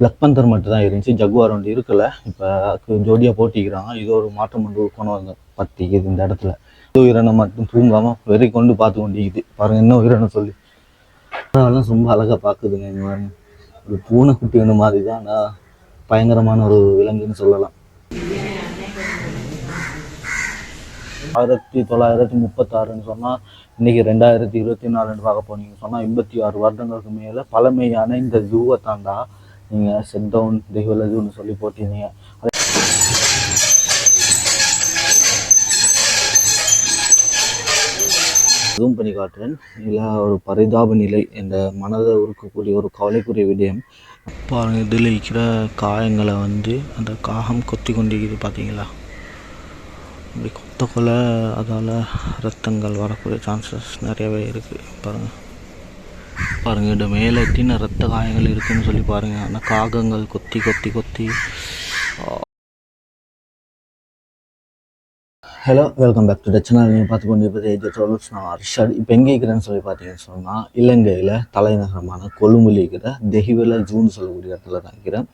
Plug பந்தர் மட்டும் தான் இருந்துச்சு. ஜகுவார் ஒன்று இருக்கலை. இப்போ ஜோடியாக போட்டிக்கிறாங்க இது ஒரு மாற்றம் கொண்டு கொண்டு வந்து பத்திக்குது இந்த இடத்துல. இது உயிரினம் மட்டும் தூங்காமல் வெறி கொண்டு பார்த்து கொண்டிக்குது பாருங்கள் என்ன உயிரினம் சொல்லி. அதெல்லாம் ரொம்ப அழகாக பார்க்குதுங்க இங்க பூனை ஒரு பூனைக்குட்டி ஒன்று மாதிரி தான் ஆனால் பயங்கரமான ஒரு விலங்குன்னு சொல்லலாம். ஆயிரத்தி தொள்ளாயிரத்தி முப்பத்தாறுன்னு சொன்னால் இன்னைக்கு ரெண்டாயிரத்தி இருபத்தி நாலுன்னு பார்க்க போனீங்க சொன்னால் எண்பத்தி ஆறு வருடங்களுக்கு மேலே பழமையான இந்த ஜூவை தாண்டா நீங்கள் செட் டவுன் சொல்லி போட்டிருந்தீங்க. ஜூம் பண்ணி காட்டுறேன். இதில் ஒரு பரிதாப நிலை இந்த மனதை உருக்கக்கூடிய ஒரு கவலைக்குரிய விடயம். பாருங்க இதில் இருக்கிற காயங்களை வந்து அந்த காகம் கொத்தி கொண்டிருக்குது பார்த்தீங்களா இப்படி கொத்த கொலை அதால் ரத்தங்கள் வரக்கூடிய சான்சஸ் நிறையவே இருக்குது பாருங்கள் பாருங்கள் இந்த மேலே எத்தின ரத்த காயங்கள் இருக்குன்னு சொல்லி பாருங்கள் ஆனால் காகங்கள் கொத்தி கொத்தி கொத்தி. Hello welcome back to touch channel நீங்கள் பார்த்து கொண்டு இருப்பது ஏஜ் ட்ரோல்ஸ் நான் அர்ஷாட் இப்போ எங்கே இருக்கிறேன்னு சொல்லி பார்த்தீங்கன்னு சொன்னால் இலங்கையில் தலைநகரமான கொழும்புல இருக்கிற தெஹிவல ஜூன் சொல்லக்கூடிய இடத்துல தான் இருக்கிறேன்.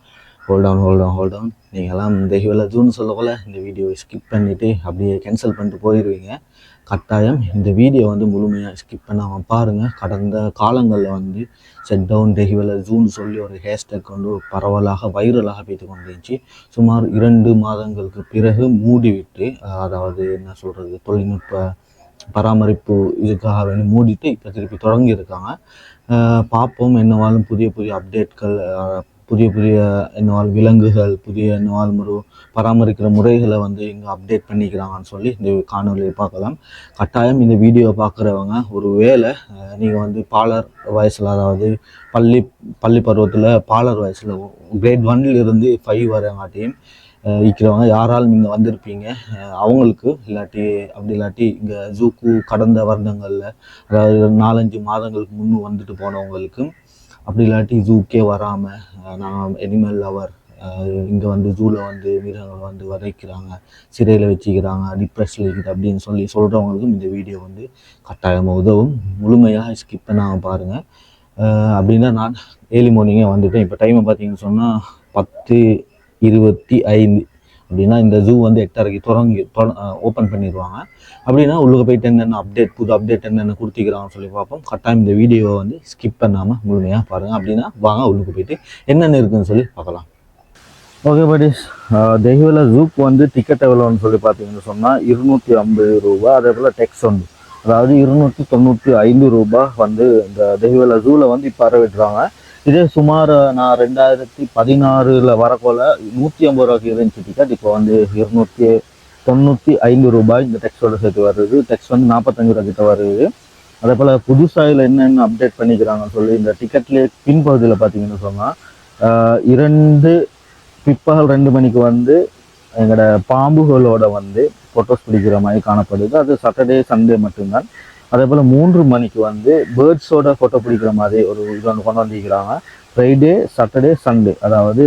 Hold down hold down hold down நீங்கள்லாம் தெஹிவல ஜூன் சொல்லக்குள்ள இந்த வீடியோவை ஸ்கிப் பண்ணிவிட்டு அப்படியே கேன்சல் பண்ணிட்டு போயிடுவீங்க கட்டாயம் இந்த வீடியோ வந்து முழுமையாக ஸ்கிப் பண்ணாமல் பாருங்கள் கடந்த காலங்களில் வந்து செட் டவுன் டெஹிவல ஜூன் சொல்லி ஒரு ஹேஷ்டேக் வந்து பரவலாக வைரலாக போய்த்து கொண்டிருந்துச்சு. சுமார் இரண்டு மாதங்களுக்கு பிறகு மூடிவிட்டு அதாவது என்ன சொல்கிறது தொழில்நுட்ப பராமரிப்பு இதுக்காக வேண்டி மூடிட்டு இப்போ திருப்பி தொடங்கியிருக்காங்க. பார்ப்போம் என்னவாலும் புதிய புதிய அப்டேட்கள் புதிய புதிய என்னவால் விலங்குகள் புதிய என்னவால் ஒரு பராமரிக்கிற முறைகளை வந்து இங்கே அப்டேட் பண்ணிக்கிறாங்கன்னு சொல்லி இந்த காணொலியை பார்க்கலாம். கட்டாயம் இந்த வீடியோவை பார்க்குறவங்க ஒரு வேளை நீங்கள் வந்து பாலர் வயசில் அதாவது பள்ளி பள்ளி பருவத்தில் பாலர் வயசில் கிரேட் ஒன்லேருந்து ஃபைவ் வரங்காட்டியும் இருக்கிறவங்க யாராலும் நீங்கள் வந்திருப்பீங்க அவங்களுக்கு இல்லாட்டி அப்படி இல்லாட்டி இங்கே ஜூக்கு கடந்த வருடங்களில் அதாவது நாலஞ்சு மாதங்களுக்கு முன்னு வந்துட்டு போனவங்களுக்கும் அப்படி இல்லாட்டி ஜூக்கே வராமல் நான் எனிமல் லவர் இங்கே வந்து ஜூவில் வந்து மிருகங்களை வந்து வதைக்கிறாங்க சிறையில் வச்சுக்கிறாங்க டிப்ரெஷனில் இருக்குது அப்படின்னு சொல்லி சொல்கிறவங்களுக்கும் இந்த வீடியோ வந்து கட்டாயமாக உதவும். முழுமையாக ஸ்கிப் பண்ணாமல் பாருங்கள் அப்படின்னா நான் ஏர்லி மார்னிங்கே வந்துட்டேன். இப்போ டைமை பார்த்தீங்கன்னு சொன்னால் பத்து இருபத்தி ஐந்து அப்படின்னா இந்த ஜூ வந்து எட்டரைக்கு தொடங்கி ஓப்பன் பண்ணிடுவாங்க அப்படின்னா உள்ளுக்கு போயிட்டு என்னென்ன அப்டேட் புது அப்டேட் என்னென்ன கொடுத்துக்கிறாங்கன்னு சொல்லி பார்ப்போம். கட்டாயம் இந்த வீடியோவை வந்து ஸ்கிப் பண்ணாமல் முழுமையாக பாருங்கள் அப்படின்னா வாங்க உள்ளுக்கு போயிட்டு என்னென்ன இருக்குன்னு சொல்லி பார்க்கலாம். ஓகே படிஸ் தெய்வில ஜூக்கு வந்து டிக்கெட் எவ்வளோன்னு சொல்லி பார்த்தீங்கன்னு சொன்னால் இருநூற்றி ஐம்பது ரூபா. அதே போல் டெக்ஸ் உண்டு அதாவது இருநூற்றி தொண்ணூற்றி ஐந்து ரூபா வந்து இந்த தெய்வில ஜூவில் வந்து இப்போ அறவிடுறாங்க. இதே சுமார் நான் ரெண்டாயிரத்தி பதினாறில் வரக்கோல நூற்றி ஐம்பது ரூபாய்க்கு இருந்துச்சு டிக்கெட் இப்போ வந்து இருநூற்றி தொண்ணூற்றி ஐந்து ரூபாய் இந்த டெக்ஸ்டோட சேர்த்து வருது. டெக்ஸ்ட் வந்து நாற்பத்தஞ்சு ரூபா கிட்ட வருது. அதே போல் புதுசாக இதில் என்னென்ன அப்டேட் பண்ணிக்கிறாங்கன்னு சொல்லி இந்த டிக்கெட்லேயே பின்பகுதியில் பார்த்தீங்கன்னு சொன்னால் இரண்டு பிற்பகல் ரெண்டு மணிக்கு வந்து எங்களோட பாம்புகளோட வந்து ஃபோட்டோஸ் பிடிக்கிற மாதிரி காணப்படுது. அது சாட்டர்டே சண்டே மட்டும்தான். அதே போல் மூன்று மணிக்கு வந்து பேர்ட்ஸோட ஃபோட்டோ பிடிக்கிற மாதிரி ஒரு இது ஒன்று கொண்டு வந்திருக்கிறாங்க. ஃப்ரைடே சாட்டர்டே சண்டே அதாவது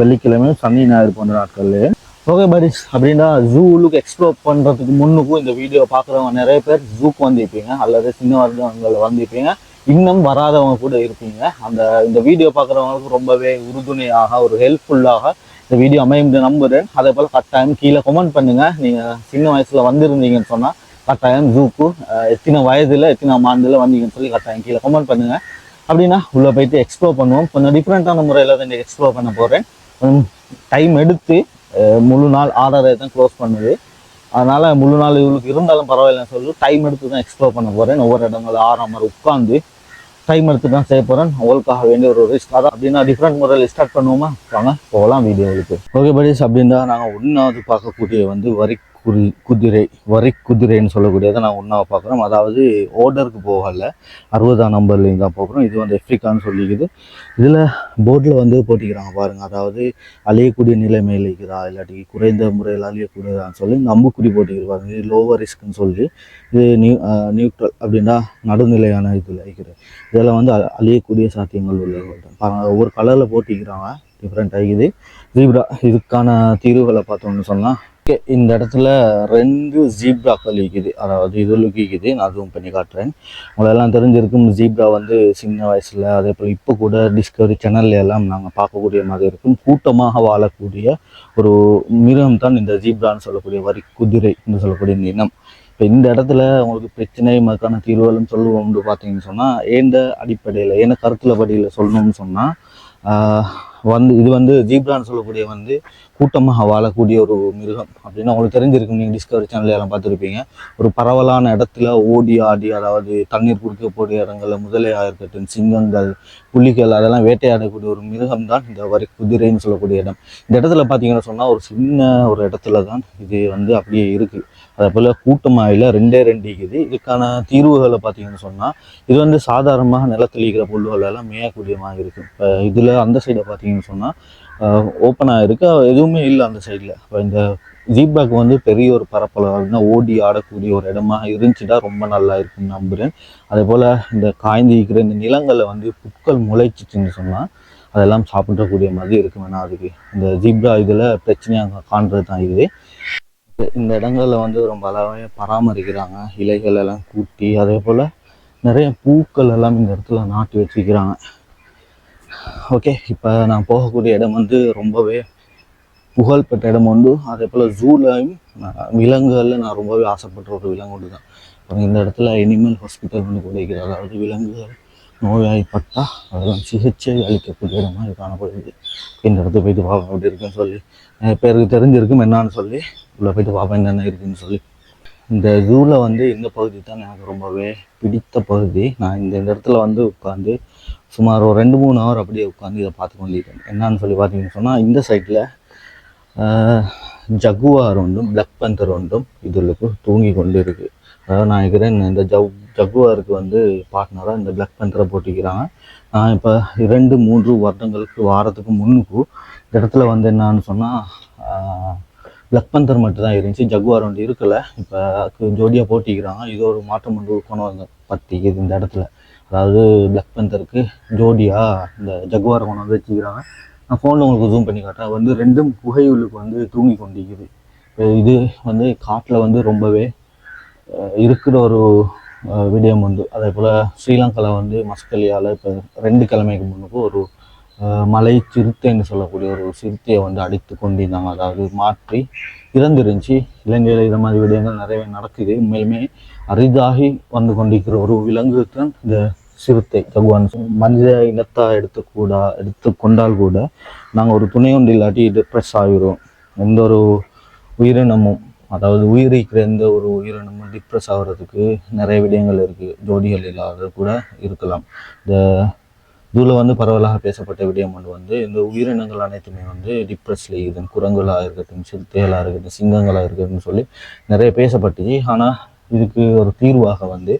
வெள்ளிக்கிழமை சனி ஞாயிறு போன்ற நாட்கள்லேயே. ஓகே பரிஸ் அப்படின்னா ஜூலுக்கு எக்ஸ்ப்ளோர் பண்ணுறதுக்கு முன்னுக்கும் இந்த வீடியோ பார்க்குறவங்க நிறைய பேர் ஜூக்கு வந்திருப்பீங்க. அல்லது சின்ன வருடங்களில் வந்திருப்பீங்க. இன்னும் வராதவங்க கூட இருப்பீங்க. அந்த இந்த வீடியோ பார்க்குறவங்களுக்கு ரொம்பவே உறுதுணையாக ஒரு ஹெல்ப்ஃபுல்லாக இந்த வீடியோ அமையும் நம்புகிறேன் அதே போல் கட்டாயம் கீழே கமெண்ட் பண்ணுங்கள் நீங்கள் சின்ன வயசில் வந்திருந்தீங்கன்னு சொன்னால் கட்டாயம் ஜூக்கு எத்தனை வயதில் எத்தனை ஆண்டில் வந்தீங்கன்னு சொல்லி கட்டாயம் கீழே கமெண்ட் பண்ணுங்க. அப்படின்னா உள்ளே போயிட்டு எக்ஸ்ப்ளோர் பண்ணுவோம். கொஞ்சம் டிஃப்ரெண்ட்டான முறையில் தான் எக்ஸ்ப்ளோர் பண்ண போகிறேன் கொஞ்சம் டைம் எடுத்து முழு நாள் ஆர்டரை தான் க்ளோஸ் பண்ணுது. அதனால் முழு நாள் இவளுக்கு இருந்தாலும் பரவாயில்லன்னு சொல்லி டைம் எடுத்து தான் எக்ஸ்ப்ளோர் பண்ண போகிறேன் ஒவ்வொரு இடங்களும் ஆறாம் மாதிரி உட்காந்து டைம் எடுத்து தான் செய்ய போகிறேன் அவளுக்காக வேண்டிய ஒரு ரிஸ்க் அதான் அப்படின்னா டிஃப்ரெண்ட் முறையில் ஸ்டார்ட் பண்ணுவோமா? வாங்க போகலாம் வீடியோவுக்கு. ஓகே படிஸ் அப்படின்னா நாங்கள் ஒன்றாவது பார்க்கக்கூடிய வந்து வரி குறி குதிரை வரி குதிரைன்னு சொல்லக்கூடியதை நான் ஒன்றா பார்க்குறோம். அதாவது ஓர்டருக்கு போகல. அறுபதாம் நம்பர்லேயும் தான் பார்க்குறோம் இது வந்து எஃப்ரிக்கான்னு சொல்லிக்குது. இதில் போர்டில் வந்து போட்டிக்கிறாங்க பாருங்கள் அதாவது அழியக்கூடிய நிலைமையில் இருக்குதா இல்லாட்டி குறைந்த முறையில் அழியக்கூடியதான்னு சொல்லி இந்த அம்புக்குறி போட்டிக்கிறாங்க இது லோவர் ரிஸ்க்னு சொல்லி இது நியூ நியூட்ரல் அப்படின்னா நடுநிலையான இதில் இருக்குது. இதில் வந்து அழியக்கூடிய சாத்தியங்கள் உள்ளது. பாருங்க ஒவ்வொரு கலரில் போட்டிக்கிறாங்க டிஃப்ரெண்ட் ஆகிக்குது ஜீப்ரா இதுக்கான தீர்வுகளை பார்த்தோம்னு சொன்னால் இந்த இடத்துல ரெண்டு ஜீப்ராக்கள் இருக்குது. அதாவது இது லுக்கிக்குது. நான் ஜூம் பண்ணி காட்டுறேன். உங்களெல்லாம் தெரிஞ்சிருக்கும் ஜீப்ரா வந்து சின்ன வயசில் அதே போல் இப்போ கூட டிஸ்கவரி சேனல்ல எல்லாம் நாங்கள் பார்க்கக்கூடிய மாதிரி இருக்கும். கூட்டமாக வாழக்கூடிய ஒரு மிருகம் தான் இந்த ஜீப்ரான்னு சொல்லக்கூடிய வரி குதிரை என்று சொல்லக்கூடிய இந்த இனம் இப்போ இந்த இடத்துல உங்களுக்கு பிரச்சனை அதுக்கான தீர்வுகளும் சொல்லுவோம்னு பார்த்தீங்கன்னு சொன்னால் ஏண்ட அடிப்படையில் ஏன்னா கருத்துல படியில் சொல்லணும்னு சொன்னால் வந்து இது வந்து ஜீப்ரான்னு சொல்லக்கூடிய வந்து கூட்டமாக வாழக்கூடிய ஒரு மிருகம் அப்படின்னு உங்களுக்கு தெரிஞ்சிருக்கும். நீங்கள் டிஸ்கவரி சேனல் எல்லாம் பார்த்துருப்பீங்க. ஒரு பரவலான இடத்துல ஓடி ஆடி அதாவது தண்ணீர் குடிக்கக்கூடிய இடங்கள்ல முதலையாக இருக்கட்டும் சிங்கங்கள் புலிகள் அதெல்லாம் வேட்டையாடக்கூடிய ஒரு மிருகம் தான் இந்த வரி குதிரைன்னு சொல்லக்கூடிய இடம். இந்த இடத்துல பார்த்தீங்கன்னு சொன்னால் ஒரு சின்ன ஒரு இடத்துல தான் இது வந்து அப்படியே இருக்குது அதே போல் கூட்டமாயில் ரெண்டே ரெண்டு இருக்குது. இதுக்கான தீர்வுகளை பார்த்தீங்கன்னு சொன்னால் இது வந்து சாதாரணமாக நிலத்தில் இருக்கிற புல்லுகள் எல்லாம் மேயக்கூடிய இருக்கும் இப்போ இதில் அந்த சைடை பார்த்தீங்கன்னு சொன்னால் ஓப்பனாக இருக்குது எதுவுமே இல்லை அந்த சைடில் இப்போ இந்த ஜீப்ராக்கு வந்து பெரிய ஒரு பரப்பளவு அப்படின்னா ஓடி ஆடக்கூடிய ஒரு இடமா இருந்துச்சுன்னா ரொம்ப நல்லா இருக்கும்னு நம்புகிறேன் அதே போல் இந்த காய்ந்து இருக்கிற இந்த நிலங்களில் வந்து புட்கள் முளைச்சிச்சுன்னு சொன்னால் அதெல்லாம் சாப்பிடக்கூடிய மாதிரி இருக்கும் வேணா அதுக்கு. இந்த ஜீப்ரா இதில் பிரச்சனையாக காண்றது தான் இது. இந்த இடங்களில் வந்து ரொம்ப அழகாக பராமரிக்கிறாங்க. இலைகள் எல்லாம் கூட்டி அதே போல் நிறைய பூக்கள் எல்லாம் இந்த இடத்துல நாட்டி வச்சுக்கிறாங்க ஓகே இப்போ நான் போகக்கூடிய இடம் வந்து ரொம்பவே புகழ்பெற்ற இடம் உண்டு. அதே போல் ஜூலையும் விலங்குகளில் நான் ரொம்பவே ஆசைப்படுற ஒரு விலங்கு ஒன்று தான் அப்புறம் இந்த இடத்துல அனிமல் ஹாஸ்பிட்டல் ஒன்று கூட இருக்கிறது அதாவது விலங்குகள் நோயாய்ப்பட்டா அதெல்லாம் சிகிச்சை அளிக்கக்கூடிய இடமா காணப்படுது இந்த இடத்துக்கு போயிட்டு பார்ப்போம் எப்படி இருக்குன்னு சொல்லி நிறைய பேருக்கு தெரிஞ்சிருக்கும் என்னான்னு சொல்லி உள்ளே போயிட்டு பார்ப்பேன் என்னென்ன இருக்குன்னு சொல்லி. இந்த ஜூவில் வந்து இந்த பகுதி தான் எனக்கு ரொம்பவே பிடித்த பகுதி. நான் இந்த இந்த இடத்துல வந்து உட்காந்து சுமார் ஒரு ரெண்டு மூணு ஹவர் அப்படியே உட்காந்து இதை பார்த்து கொண்டிருக்கேன். என்னான்னு சொல்லி பார்த்தீங்கன்னு சொன்னால் இந்த சைட்டில் ஜகுவார் ஒன்றும் பிளக் பந்தர் ஒன்றும் இதுகளுக்கு தூங்கி கொண்டு இருக்குது அதாவது நான் இருக்கிறேன் இந்த ஜவ் ஜகுவாருக்கு வந்து பார்ட்னராக இந்த பிளக் பந்தரை போட்டிக்கிறாங்க நான் இப்போ இரண்டு மூன்று வருடங்களுக்கு வாரத்துக்கு முன்னுக்கு இந்த இடத்துல வந்து என்னன்னு சொன்னால் பிளக் பந்தர் மட்டும் தான் இருந்துச்சு. ஜகுவார் ஒன்று இருக்கலை. இப்போ ஜோடியாக போட்டிக்கிறாங்க இது ஒரு மாற்றம் ஒன்று கொண்டு வந்து பற்றிக்குது இந்த இடத்துல. அதாவது பிளாக் பந்தருக்கு ஜோடியாக இந்த ஜகுவார் கொண்டு வந்து வச்சுக்கிறாங்க நான் ஃபோனில் உங்களுக்கு ஜூம் பண்ணி காட்டுறேன். வந்து ரெண்டும் புகையுள்ளுக்கு வந்து தூங்கி கொண்டிருக்குது. இது வந்து காட்டில் வந்து ரொம்பவே இருக்கிற ஒரு விடயம் உண்டு. அதே போல் ஸ்ரீலங்காவில் வந்து மஸ்கலியால் இப்போ ரெண்டு கிழமைக்கு முன்னுக்கு ஒரு மலை சிறுத்தைன்னு சொல்லக்கூடிய ஒரு சிறுத்தையை வந்து அடித்து கொண்டிருந்தாங்க. அதாவது மாற்றி இறந்துருந்துச்சு. இலங்கையில் இதை மாதிரி விடயங்கள் நிறையவே நடக்குது. உண்மையிலுமே அரிதாகி வந்து கொண்டிருக்கிற ஒரு விலங்கு தான் இந்த சிறுத்தை ஜகுவான். மனித இனத்தா எடுத்துக்கூடா எடுத்து கொண்டால் கூட நாங்கள் ஒரு துணை ஒன்று இல்லாட்டி டிப்ரெஸ் ஆகிரும் எந்த ஒரு உயிரினமும் அதாவது உயிரிக்கிற எந்த ஒரு உயிரினமும் டிப்ரெஸ் ஆகிறதுக்கு நிறைய விடயங்கள் இருக்குது ஜோடிகள் இல்லாத கூட இருக்கலாம். இந்த இதில் வந்து பரவலாக பேசப்பட்ட விடயம் ஒன்று வந்து இந்த உயிரினங்கள் அனைத்துமே வந்து டிப்ரெஸ்ல இருக்குது குரங்குகளாக இருக்கட்டும் சிறுத்தைகளாக இருக்கட்டும் சிங்கங்களாக இருக்கட்டும் சொல்லி நிறைய பேசப்பட்டுச்சு. ஆனால் இதுக்கு ஒரு தீர்வாக வந்து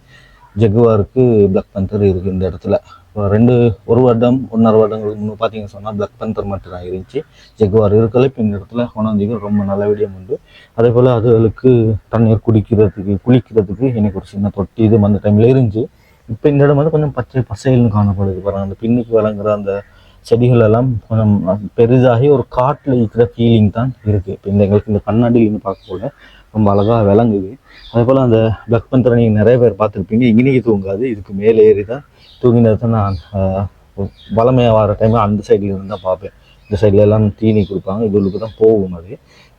ஜெகுவாருக்கு பிளாக் பந்தர் இருக்குது இந்த இடத்துல. இப்போ ரெண்டு ஒரு வருடம் ஒன்றரை வருடங்களுக்கு முன்னே பார்த்தீங்கன்னு சொன்னால் பிளாக் பந்தர் மட்டும் தான் இருந்துச்சு. ஜெகுவார் இருக்கல இப்போ இந்த இடத்துல கொண்டாந்திக்கு ரொம்ப நல்ல விடயம் உண்டு. அதே போல் அதுகளுக்கு தண்ணீர் குடிக்கிறதுக்கு குளிக்கிறதுக்கு எனக்கு ஒரு சின்ன தொட்டி இது அந்த டைமில் இருந்துச்சு. இப்போ இந்த இடம் வந்து கொஞ்சம் பச்சை பசைல்னு காணப்படுது பாருங்க. அந்த பின்னுக்கு விளங்குற அந்த செடிகள் எல்லாம் கொஞ்சம் பெரிதாகி ஒரு காட்டில் இருக்கிற ஃபீலிங் தான் இருக்குது இப்போ இந்த எங்களுக்கு இந்த கண்ணாடியில்னு பார்க்க போல ரொம்ப அழகாக விளங்குது. அதே போல் அந்த பிளக் பந்தரை நீங்கள் நிறைய பேர் பார்த்துருப்பீங்க. இங்கேயே தூங்காது. இதுக்கு மேலே ஏறி தான் தூங்கினதை நான் வளமையாக வர டைமில் அந்த சைடில் இருந்து தான் பார்ப்பேன். இந்த சைடில் எல்லாம் தீனி கொடுப்பாங்க. இதுகளுக்கு தான் போகும் அது.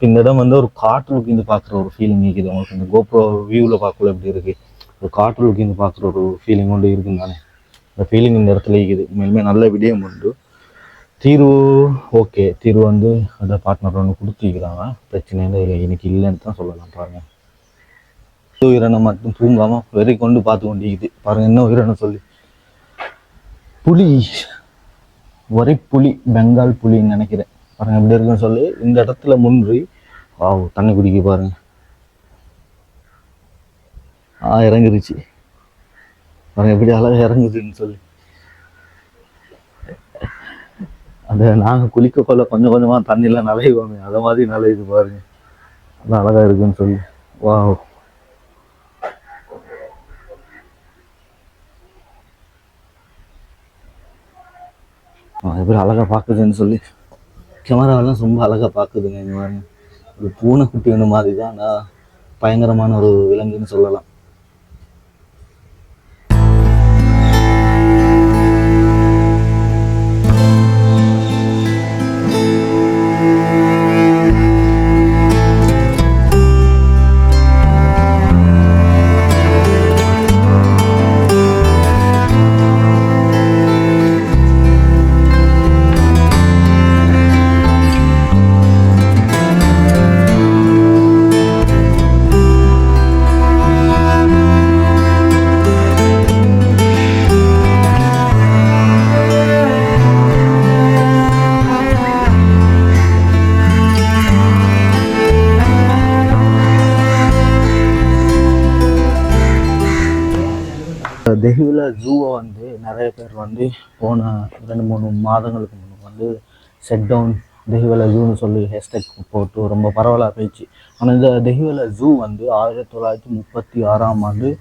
இந்த இடம் வந்து ஒரு காட்டுலுக்கு இருந்து பார்க்குற ஒரு ஃபீலிங் இருக்குது. உங்களுக்கு இந்த கோப்ரோ வியூவில் பார்க்கல எப்படி இருக்குது ஒரு காட்டுலுக்கு இருந்து பார்க்குற ஒரு ஃபீலிங் கொண்டு இருக்குன்னு தானே. அந்த ஃபீலிங் இந்த இடத்துல இருக்குது. உண்மையிலுமே நல்ல விடயம் உண்டு. தீர்வு ஓகே. தீர்வு வந்து அந்த பார்ட்னர் ஒன்று கொடுத்துருக்கிறாங்க. பிரச்சனை இல்லை இன்னைக்கு இல்லைன்னு தான் சொல்லலாம் பாருங்க. உயிரினம் மட்டும் தூங்காம வெறி கொண்டு பார்த்து கொண்டிருக்குது. பாருங்க என்ன உயிரினம் சொல்லி. புலி. ஒரே புலி பெங்கால் புலின்னு நினைக்கிறேன். பாருங்க எப்படி இருக்குன்னு சொல்லி. இந்த இடத்துல முன்றி வாவ் தண்ணி குடிக்க பாருங்க. ஆ இறங்கிருச்சு. பாருங்க எப்படி அழகாக இறங்குதுன்னு சொல்லி. அந்த நாங்கள் குளிக்க கொள்ள கொஞ்சம் கொஞ்சமாக தண்ணியில் நலைவோமே அதை மாதிரி நலையுது பாருங்க. அது அழகாக இருக்குன்னு சொல்லி. வாவ். அது எப்படி அழகாக பார்க்குதுன்னு சொல்லி. கேமராவெல்லாம் ரொம்ப அழகாக பார்க்குதுங்க இந்த மாதிரி ஒரு பூனைக்குட்டி ஒன்று மாதிரி தான் ஆனால் பயங்கரமான ஒரு விலங்குன்னு சொல்லலாம். தெஹிவில் ஜூவை வந்து நிறைய பேர் வந்து போன ரெண்டு மூணு மாதங்களுக்கு முன்னுக்கு வந்து செட் டவுன் தெஹிவல ஜூன்னு சொல்லி ஹேஷ்டேக் போட்டு ரொம்ப பரவலாக போயிடுச்சு. ஆனால் இந்த தெஹிவல ஜூ வந்து ஆயிரத்தி தொள்ளாயிரத்தி முப்பத்தி ஆறாம் ஆண்டு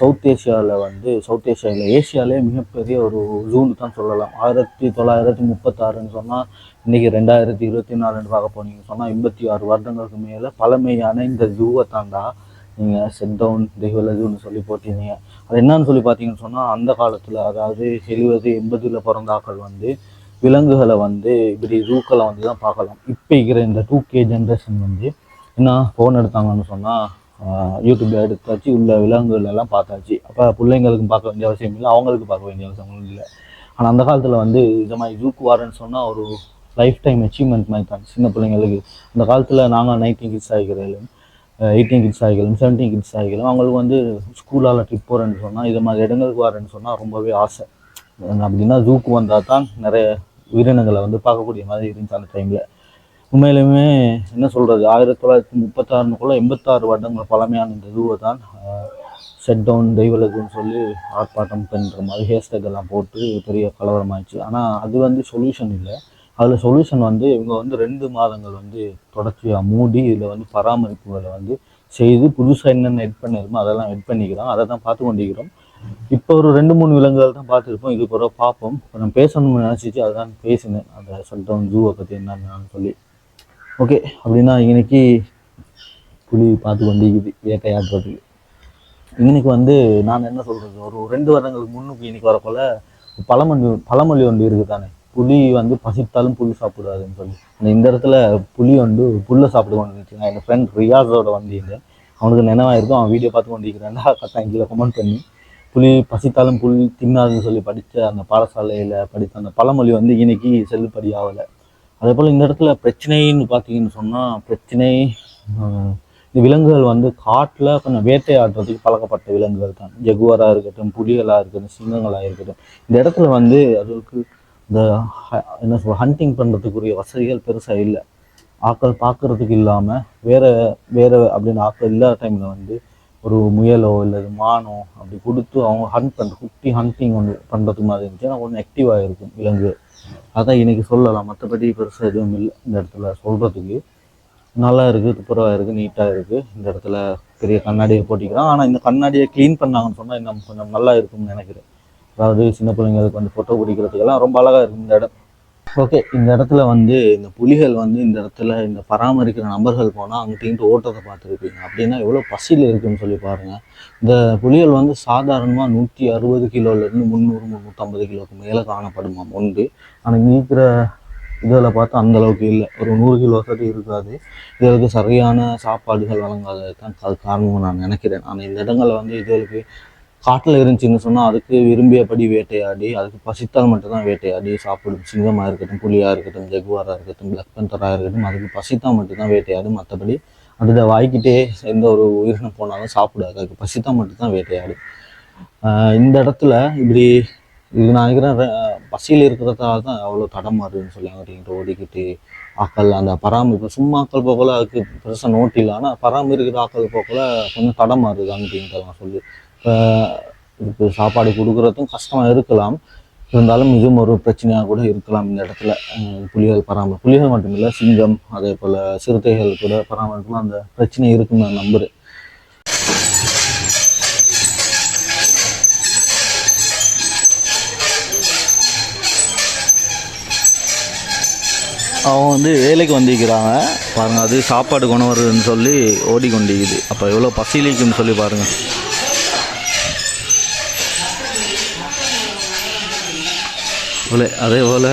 சவுத் ஏஷியாவில் வந்து சவுத் ஏஷியாவில் ஏஷியாவிலே மிகப்பெரிய ஒரு ஜூன்னு தான் சொல்லலாம். ஆயிரத்தி தொள்ளாயிரத்தி முப்பத்தாறுன்னு சொன்னால் இன்றைக்கி ரெண்டாயிரத்தி இருபத்தி நாலுன்னு பார்க்க போனீங்க சொன்னால் எண்பத்தி ஆறு வருடங்களுக்கு மேலே பழமையான இந்த ஜூவை தாண்டா நீங்கள் செட் டவுன் தெஹிவல ஜூன்னு சொல்லி போட்டிருந்தீங்க. அது என்னன்னு சொல்லி பார்த்தீங்கன்னு சொன்னால் அந்த காலத்தில் அதாவது எழுபது எண்பதில் பிறந்தாக்கள் வந்து விலங்குகளை வந்து இப்படி ஜூக்களை வந்து தான் பார்க்கலாம். இப்போ இருக்கிற இந்த டூ கே ஜென்ரேஷன் வந்து என்ன ஃபோன் எடுத்தாங்கன்னு சொன்னால் யூடியூப்ல எடுத்தாச்சு உள்ள விலங்குகள் எல்லாம் பார்த்தாச்சு. அப்போ பிள்ளைங்களுக்கு பார்க்க வேண்டிய அவசியம் இல்லை அவங்களுக்கு பார்க்க வேண்டிய அவசியம் இல்லை. ஆனால் அந்த காலத்தில் வந்து இது மாதிரி ஜூக்கு வரேன்னு சொன்னால் ஒரு லைஃப் டைம் அச்சீவ்மெண்ட் மாதிரி தான். சின்ன பிள்ளைங்களுக்கு அந்த காலத்தில் நாங்கள் நைன்டீன் கிட்ஸ் ஆகிக்கிறேன். எயிட்டீன் கிட்ஸ் ஆகிக்கலாம் செவன்டீன் கிட்ஸ் ஆகிக்கலாம் அவங்களுக்கு வந்து ஸ்கூலால் ட்ரிப் போகிறேன்னு சொன்னால் இது மாதிரி இடங்களுக்கு வரேன்னு சொன்னால் ரொம்பவே ஆசை. அப்படின்னா ஜூக்கு வந்தால் தான் நிறைய உயிரினங்களை வந்து பார்க்கக்கூடிய மாதிரி இருந்துச்சு அந்த டைமில் உண்மையிலுமே என்ன சொல்கிறது ஆயிரத்தி தொள்ளாயிரத்தி முப்பத்தாறுக்குள்ளே எண்பத்தாறு வருடங்கள் பழமையான இந்த ஜூவை தான் செட் டவுன் தெய்வலகுன்னு சொல்லி ஆர்ப்பாட்டம் பண்ணுற மாதிரி ஹேஷ்டேக் எல்லாம் போட்டு பெரிய கலவரமாயிடுச்சு. ஆனால் அது வந்து சொல்யூஷன் இல்லை. அதில் சொல்யூஷன் வந்து இவங்க வந்து ரெண்டு மாதங்கள் வந்து தொடர்ச்சியாக மூடி இதில் வந்து பராமரிப்புகளை வந்து செய்து புதுசாக என்னென்ன எட் பண்ணிருமோ அதெல்லாம் எட் பண்ணிக்கிறோம் அதை தான் பார்த்து கொண்டிருக்கிறோம். இப்போ ஒரு ரெண்டு மூணு விலங்குகள் தான் பார்த்துருப்போம். இது பிறகு பார்ப்போம். இப்போ நான் பேசணும்னு நினச்சிச்சு அதுதான் பேசினேன். அந்த சொல்கிறோம் ஜூவை பற்றி என்னன்னு சொல்லி. ஓகே அப்படின்னா இன்னைக்கு புலி பார்த்து கொண்டிருக்குது. வேட்டையாடுறதுக்கு இன்னைக்கு வந்து நான் என்ன சொல்கிறது ஒரு ரெண்டு வருடங்களுக்கு முன்னுக்கு இன்னைக்கு வரக்குள்ள பழமொழி பழமொழி ஒன்று இருக்குது தானே புலி வந்து பசித்தாலும் புல் சாப்பிடாதுன்னு சொல்லி. அந்த இந்த இடத்துல புலி வந்து புல்லை சாப்பிட்டு கொண்டு என் ஃப்ரெண்ட் ரியாஸோட வந்திருந்தேன். அவனுக்கு நினைவாயிருக்கும். அவன் வீடியோ பார்த்து கொண்டிருக்கிறேன்டா. கரெக்டாக கீழே கமெண்ட் பண்ணி புலி பசித்தாலும் புல் தின்னாதுன்னு சொல்லி படித்த அந்த பாடசாலையில் படித்த அந்த பழமொழி வந்து இன்னைக்கு செல்லுபடி ஆகலை. அதே போல் இந்த இடத்துல பிரச்சனைன்னு பார்த்தீங்கன்னு சொன்னால் பிரச்சனை இந்த விலங்குகள் வந்து காட்டில் கொஞ்சம் வேட்டையாடுறதுக்கு பழக்கப்பட்ட விலங்குகள் தான். ஜெகுவராக இருக்கட்டும் புலிகளாக இருக்கட்டும் சிங்கங்களாக இருக்கட்டும். இந்த இடத்துல வந்து அதுக்கு இந்த ஹ- என்ன சொல்ற ஹண்டிங் பண்ணுறதுக்குரிய வசதிகள் பெருசாக இல்லை. ஆட்கள் பார்க்கறதுக்கு இல்லாமல் வேற வேற அப்படின்னு ஆட்கள் இல்லாத டைமில் வந்து ஒரு முயலோ இல்லை மானோ அப்படி கொடுத்து அவங்க ஹண்ட் பண்ணுற குட்டி ஹண்டிங் ஒன்று பண்ணுறதுக்கு மாதிரி இருந்துச்சுன்னா கொஞ்சம் ஆக்டிவாக இருக்கும் விலங்கு. அதான் இன்னைக்கு சொல்லலாம். மற்றபடி பெருசாக எதுவும் இல்லை. இந்த இடத்துல சொல்கிறதுக்கு நல்லா இருக்குது துப்புரவாக இருக்குது நீட்டாக இருக்குது இந்த இடத்துல பெரிய கண்ணாடியை போட்டிக்கிறான் ஆனால் இந்த கண்ணாடியை க்ளீன் பண்ணாங்கன்னு சொன்னால் இன்னும் கொஞ்சம் நல்லா இருக்கும்னு நினைக்கிறேன். அதாவது சின்ன பிள்ளைங்களுக்கு வந்து ஃபோட்டோ பிடிக்கிறதுக்கெல்லாம் ரொம்ப அழகாக இருக்கும் இந்த இடம். ஓகே இந்த இடத்துல வந்து இந்த புலிகள் வந்து இந்த இடத்துல இந்த பராமரிக்கிற நபர்கள் போனால் அங்கிட்டு ஓட்டத்தை பார்த்துருப்பீங்க. அப்படின்னா எவ்வளோ பசியில் இருக்குன்னு சொல்லி பாருங்கள் இந்த புலிகள் வந்து சாதாரணமாக நூற்றி அறுபது கிலோலேருந்து முந்நூறு முந்நூற்றம்பது கிலோவுக்கு மேலே காணப்படுமா? உண்டு. ஆனால் இங்கே இருக்கிற இதில் பார்த்தா அந்த அளவுக்கு இல்லை. ஒரு நூறு கிலோ வசதி இருக்காது. இதுகளுக்கு சரியான சாப்பாடுகள் வழங்காதது தான் அது காரணமாக நான் நினைக்கிறேன். ஆனால் இந்த இடங்களில் வந்து இதுகளுக்கு காட்டில் இருந்துச்சுன்னு சொன்னால் அதுக்கு விரும்பியபடி வேட்டையாடி அதுக்கு பசித்தால் மட்டும்தான் வேட்டையாடி சாப்பிடும் சிங்கமாக இருக்கட்டும் புலியாக இருக்கட்டும் ஜெகுவாராக இருக்கட்டும் பிளாக் பெந்தராக இருக்கட்டும் அதுக்கு பசித்தால் மட்டும்தான் வேட்டையாடும் மற்றபடி அதோட வாய்க்கிட்டே எந்த ஒரு உயிரினம் போனாலும் சாப்பிடாது. அதுக்கு பசித்தால் மட்டும்தான் வேட்டையாடும் இந்த இடத்துல இப்படி இது நான் நினைக்கிறேன் பசியில் இருக்கிறதால தான் அவ்வளோ தடமாறுதுன்னு மாறுதுன்னு சொல்லி ஓடிக்கிட்டு ஆக்கள் அந்த பராமரிப்பு சும்மா ஆக்கள் போகல அதுக்கு பெருசாக நோட்டில் ஆனால் பராமரிக்கிற ஆக்கள் போகல கொஞ்சம் தடம் மாறுது சொல்லி. இதுக்கு சாப்பாடு கொடுக்குறதும் கஷ்டமாக இருக்கலாம். இருந்தாலும் இதுவும் ஒரு பிரச்சனையாக கூட இருக்கலாம் இந்த இடத்துல. புலிகள் பராமரி புலிகள் மட்டுமில்லை சிங்கம் அதே போல் சிறுத்தைகள் கூட பராமரிக்கலாம். அந்த பிரச்சனை இருக்குன்னு நான் நம்புறேன். அவங்க வந்து வேலைக்கு வந்திருக்கிறாங்க. பாருங்கள் அது சாப்பாடு கொண்டு வருதுன்னு சொல்லி ஓடிக்கொண்டிருக்குது. அப்போ எவ்வளோ பசிலிக்குன்னு சொல்லி பாருங்கள் போல அதே போல்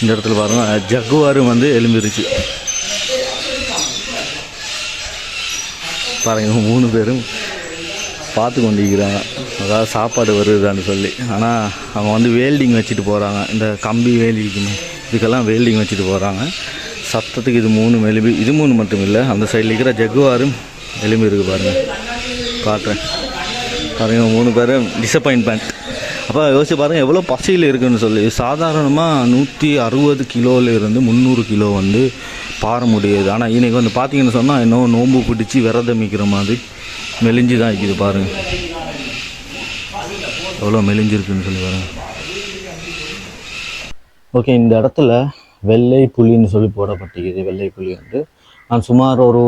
இந்த இடத்துல பாருங்கள் ஜக்குவாரும் வந்து எலும்பிருச்சு பாருங்கள் மூணு பேரும் பார்த்து கொண்டிருக்கிறாங்க. அதாவது சாப்பாடு வருதுதான்னு சொல்லி. ஆனால் அவங்க வந்து வேல்டிங் வச்சுட்டு போகிறாங்க இந்த கம்பி வேலிக்குமே இதுக்கெல்லாம் வேல்டிங் வச்சுட்டு போகிறாங்க சத்தத்துக்கு இது மூணு எலும்பி இது மூணு மட்டும் இல்லை அந்த சைடில் இருக்கிற ஜகுவாரும் எலும்பி இருக்குது பாருங்கள் காட்டுறேன் பாருங்கள் மூணு பேரும் டிசப்பாயின்மெண்ட் அப்போ யோசிச்சு பாருங்கள் எவ்வளோ பசியில் இருக்குன்னு சொல்லி. சாதாரணமாக நூற்றி அறுபது கிலோவில் இருந்து முந்நூறு கிலோ வந்து பார முடியுது. ஆனால் இன்னைக்கு வந்து பார்த்தீங்கன்னு சொன்னால் இன்னும் நோம்பு பிடிச்சி விரதம் மிக்கிற மாதிரி மெலிஞ்சு தான் இருக்குது பாருங்கள் எவ்வளோ மெலிஞ்சிருக்குன்னு சொல்லி பாருங்க. ஓகே இந்த இடத்துல வெள்ளை புலின்னு சொல்லி போடப்பட்டிருக்குது. வெள்ளை புலி வந்து நான் சுமார் ஒரு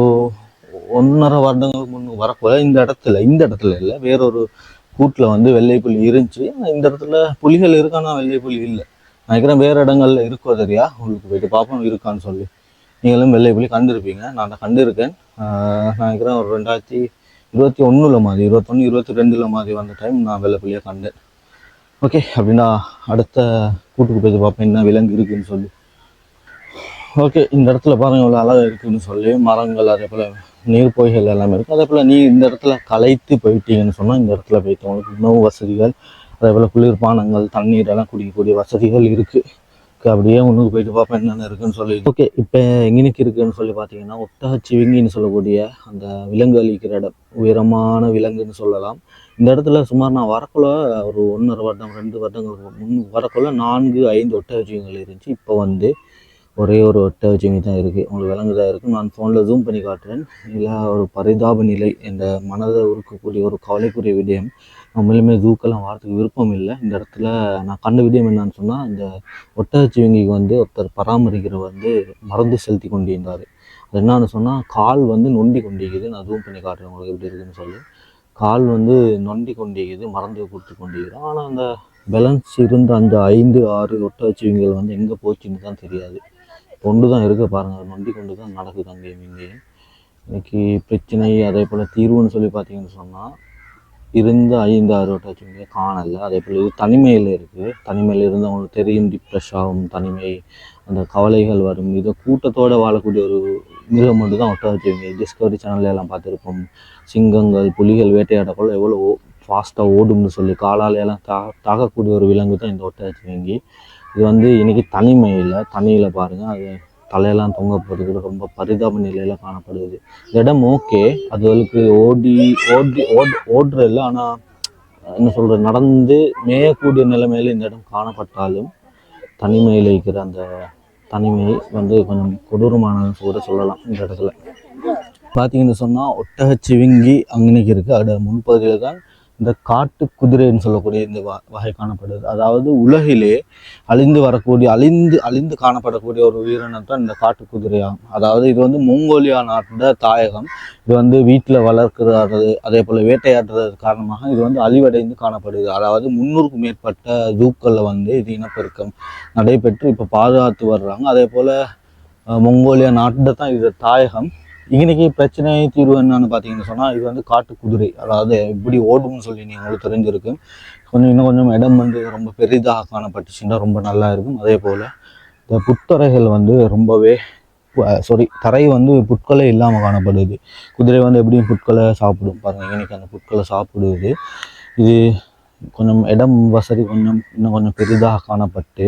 ஒன்றரை வருடங்களுக்கு முன்னு வரக்குள்ள இந்த இடத்துல இந்த இடத்துல இல்லை வேறொரு கூட்டில் வந்து வெள்ளை புலி இருந்துச்சு. இந்த இடத்துல புலிகள் இருக்கானா? வெள்ளை புலி இல்லை. நினைக்கிறேன் வேறு இடங்கள்ல இருக்கோ தெரியா? உங்களுக்கு போயிட்டு பார்ப்போம் இருக்கான்னு சொல்லி. நீங்களும் வெள்ளை புலி கண்டிருப்பீங்க. நான் அதை கண்டிருக்கேன். நான் நினைக்கிறேன் ஒரு ரெண்டாயிரத்தி இருபத்தி ஒன்றில் மாதிரி இருபத்தொன்று இருபத்தி ரெண்டில் மாதிரி வந்த டைம் நான் வெள்ளை புலியாக கண்டேன். ஓகே அப்படின்னா அடுத்த கூட்டுக்கு போய் பார்ப்பேன் என்ன விலங்கு இருக்குதுன்னு சொல்லி. ஓகே இந்த இடத்துல பாருங்கள் இவ்வளோ அழகாக இருக்குதுன்னு சொல்லி மரங்கள் அதே போல் நீர் பொய்கள் எல்லாமே இருக்குது அதே போல் நீ இந்த இடத்துல களைத்து போயிட்டீங்கன்னு சொன்னால் இந்த இடத்துல போயிட்டு உங்களுக்கு உணவு வசதிகள் அதே போல் குளிர்பானங்கள் தண்ணீர் எல்லாம் குடிக்கக்கூடிய வசதிகள் இருக்குது அப்படியே ஒன்றுக்கு போயிட்டு பார்ப்பேன் என்னென்ன இருக்குன்னு சொல்லி ஓகே இப்போ எங்கேனுக்கு இருக்குன்னு சொல்லி பார்த்தீங்கன்னா ஒட்டகச்சிவிங்கின்னு சொல்லக்கூடிய அந்த விலங்கு அளிக்கிற இடம் உயரமான விலங்குன்னு சொல்லலாம். இந்த இடத்துல சுமார் நான் வரக்குள்ள ஒரு ஒன்றரை வருடம் ரெண்டு வருடங்கள் முன் வரக்குள்ள நான்கு ஐந்து ஒட்டகச்சிவிங்கள் இருந்துச்சு. இப்போ வந்து ஒரே ஒரு ஒட்டகச்சிவிங்கி தான் இருக்குது உங்களுக்கு விலங்குதான் இருக்குது நான் ஃபோனில் ஜூம் பண்ணி காட்டுறேன். இல்லை ஒரு பரிதாப நிலை இந்த மனதை உருக்கக்கூடிய ஒரு கவலைக்குரிய விடயம். நம்மளுமே ஜூக்கெல்லாம் வாரத்துக்கு விருப்பம் இல்லை. இந்த இடத்துல நான் கண்ட விடயம் என்னன்னு சொன்னால் இந்த ஒட்டகச்சிவிங்கிக்கு வந்து ஒருத்தர் பராமரிக்கிற வந்து மருந்து செலுத்தி கொண்டிருந்தார். அது என்னன்னு சொன்னால் கால் வந்து நொண்டி கொண்டிருக்குது. நான் ஜூம் பண்ணி காட்டுறேன். உங்களுக்கு எப்படி இருக்குன்னு சொல்லி. கால் வந்து நொண்டி கொண்டிருக்குது. மறந்து கொடுத்து கொண்டிருக்கிறோம் ஆனால் அந்த பேலன்ஸ் இருந்த அந்த ஐந்து ஆறு ஒட்டகச்சிவிங்கள் வந்து எங்கே போச்சுன்னு தான் தெரியாது. கொண்டு தான் இருக்க பாருங்கள் நொண்டி கொண்டு தான் நடக்குது அங்கேயும் இங்கேயும் இன்னைக்கு பிரச்சனை அதே போல் தீர்வுன்னு சொல்லி பார்த்தீங்கன்னு சொன்னால் இருந்த ஐந்து ஆறு வட்டாச்சுங்க காணலை அதே போல் இது தனிமையில் இருக்குது தனிமையில் இருந்து அவங்களுக்கு தெரியும் டிப்ரெஷ் ஆகும் தனிமை அந்த கவலைகள் வரும். இதை கூட்டத்தோடு வாழக்கூடிய ஒரு மிருகம் மட்டும் தான் ஒட்டகச்சிவிங்க டிஸ்கவரி சேனல்ல எல்லாம் பார்த்துருப்போம். சிங்கங்கள் புலிகள் வேட்டையாடக்குள்ள எவ்வளோ ஃபாஸ்ட்டாக ஓடும்னு சொல்லி காலாலையெல்லாம் எல்லாம் தா தாக்கக்கூடிய ஒரு விலங்கு தான் இந்த ஒட்டகச்சிவிங்கி இது வந்து இன்னைக்கு தனிமையில் தண்ணியில் பாருங்கள் அது தலையெல்லாம் தொங்க போகிறது ரொம்ப பரிதாப நிலையில் காணப்படுது. இந்த இடம் ஓகே அதுகளுக்கு ஓடி ஓடி ஓட் ஓடுற இல்லை ஆனால் என்ன சொல்கிறது நடந்து மேயக்கூடிய நிலைமையில் இந்த இடம் காணப்பட்டாலும் தனிமையில் இருக்கிற அந்த தனிமை வந்து கொஞ்சம் கொடூரமானதுன்னு கூட சொல்லலாம் இந்த இடத்துல. பார்த்தீங்கன்னு சொன்னால் ஒட்டகச்சிவிங்கி அங்கனைக்கு இருக்குது அதோட முன்பகுதியில் தான் இந்த காட்டு குதிரைன்னு சொல்லக்கூடிய இந்த வ வகை காணப்படுது. அதாவது உலகிலே அழிந்து வரக்கூடிய அழிந்து அழிந்து காணப்படக்கூடிய ஒரு உயிரினம் தான் இந்த காட்டு குதிரையாகும். அதாவது இது வந்து மங்கோலியா நாட்டோட தாயகம். இது வந்து வீட்டில் வளர்க்கிறது அதே போல் வேட்டையாடுறது காரணமாக இது வந்து அழிவடைந்து காணப்படுது. அதாவது முந்நூறுக்கும் மேற்பட்ட ஜூக்களில் வந்து இது இனப்பெருக்கம் நடைபெற்று இப்போ பாதுகாத்து வர்றாங்க. அதே போல் மங்கோலியா நாட்டில் தான் இது தாயகம். இன்னைக்கு பிரச்சனை தீர்வு என்னன்னு பார்த்தீங்கன்னு சொன்னால் இது வந்து காட்டு குதிரை. அதாவது எப்படி ஓடும்னு சொல்லி நீங்கள் உங்களுக்கு தெரிஞ்சிருக்கு. கொஞ்சம் இன்னும் கொஞ்சம் இடம் வந்து ரொம்ப பெரிதாக காணப்பட்டுச்சுன்னா ரொம்ப நல்லா இருக்கும். அதே போல் இந்த புத்தரைகள் வந்து ரொம்பவே சாரி தரை வந்து புட்களே இல்லாமல் காணப்படுது. குதிரை வந்து எப்படியும் புட்களை சாப்பிடும். பாருங்கள் இன்னைக்கு அந்த புட்களை சாப்பிடுது இது கொஞ்சம் இடம் வசதி கொஞ்சம் இன்னும் கொஞ்சம் பெரிதாக காணப்பட்டு